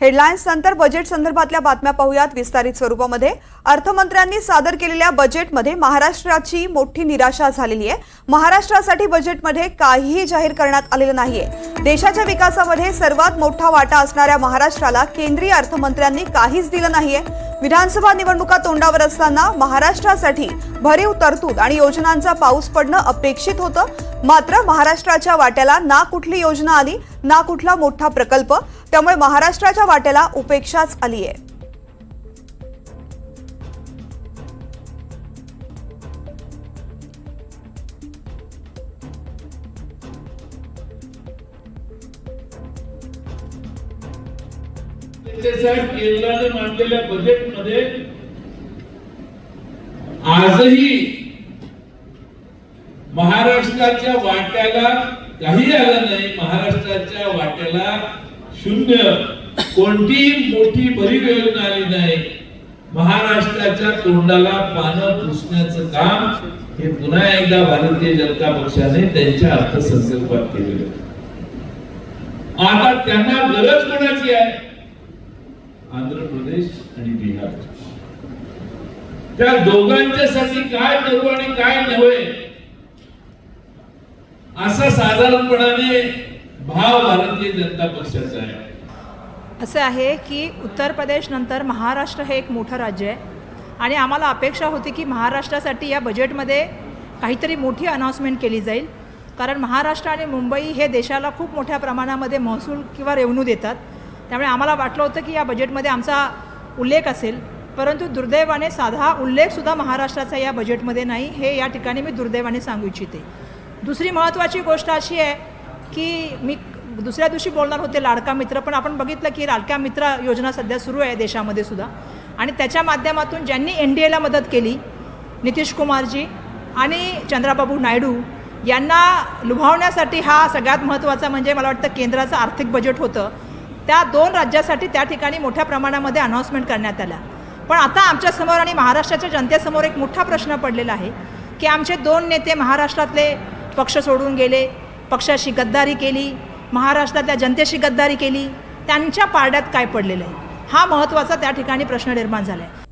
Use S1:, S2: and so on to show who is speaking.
S1: Headlines नंतर budget संदर्भातल्या बातम्या पाहूयात विस्तारित स्वरूपामध्ये. अर्थमंत्र्यांनी सादर केलेल्या बजेटमध्ये महाराष्ट्राची मोठी निराशा झालेली आहे. महाराष्ट्रासाठी बजेटमध्ये काहीही जाहीर करण्यात आलेलं नाहीये. देशाच्या विकासामध्ये सर्वात मोठा वाटा असणाऱ्या महाराष्ट्राला केंद्रीय अर्थमंत्र्यांनी काहीच दिलं नाहीये. विधानसभा निवडणुका तोंडावर असताना महाराष्ट्रासाठी भरीव तरतूद आणि योजनांचा पाऊस पडणं अपेक्षित होतं. मात्र महाराष्ट्राच्या वाट्याला ना कुठली योजना आली ना कुठला मोठा प्रकल्प त्यामुळे महाराष्ट्राच्या वाट्याला उपेक्षाच आली आहे
S2: साहेब केंद्राने मांडलेल्या बजेटमध्ये आजही महाराष्ट्राच्या वाट्याला काही आलं नाही. महाराष्ट्राच्या वाट्याला शून्य. कोणतीही मोठी भरीव योजना आली नाही. महाराष्ट्राच्या तोंडाला पानं पुसण्याचं काम हे पुन्हा एकदा भारतीय जनता पक्षाने त्यांच्या अर्थसंकल्पात केलेलं आता त्यांना गरज कोणाची आहे? आंध्र प्रदेश आणि बिहार. त्या दोघांच्यासाठी काय करू आणि काय नव्हे असा साधारणपणाने भाव भारतीय जनता पक्षाचा आहे.
S3: असं आहे की उत्तर प्रदेश नंतर महाराष्ट्र हे एक मोठं राज्य आहे. आणि आम्हाला अपेक्षा होती की महाराष्ट्रासाठी या बजेटमध्ये काहीतरी मोठी अनाऊन्समेंट केली जाईल. कारण महाराष्ट्र आणि मुंबई हे देशाला खूप मोठ्या प्रमाणामध्ये महसूल किंवा रेव्हन्यू देतात. त्यामुळे आम्हाला वाटलं होतं की या बजेटमध्ये आमचा उल्लेख असेल. परंतु दुर्दैवाने साधा उल्लेखसुद्धा महाराष्ट्राचा या बजेटमध्ये नाही. हे या ठिकाणी मी दुर्दैवाने सांगू इच्छिते. दुसरी महत्त्वाची गोष्ट अशी आहे की मी दुसऱ्या दिवशी बोलणार होते लाडका मित्र पण आपण बघितलं की लाडका मित्र योजना सध्या सुरू आहे देशामध्ये सुद्धा. आणि त्याच्या माध्यमातून ज्यांनी एन डी एला मदत केली नितीश कुमारजी आणि चंद्राबाबू नायडू यांना लुभावण्यासाठी हा सगळ्यात महत्त्वाचा म्हणजे मला वाटतं केंद्राचं आर्थिक बजेट होतं. त्या दोन राज्यासाठी त्या ठिकाणी मोठ्या प्रमाणामध्ये अनाऊन्समेंट करण्यात आल्या. पण आता आमच्यासमोर आणि महाराष्ट्राच्या जनतेसमोर एक मोठा प्रश्न पडलेला आहे की आमचे दोन नेते महाराष्ट्रातले पक्ष सोडून गेले पक्षाशी गद्दारी केली महाराष्ट्रातल्या जनतेशी गद्दारी केली त्यांच्या पारड्यात काय पडलेलं आहे? हा महत्त्वाचा त्या ठिकाणी प्रश्न निर्माण झाला आहे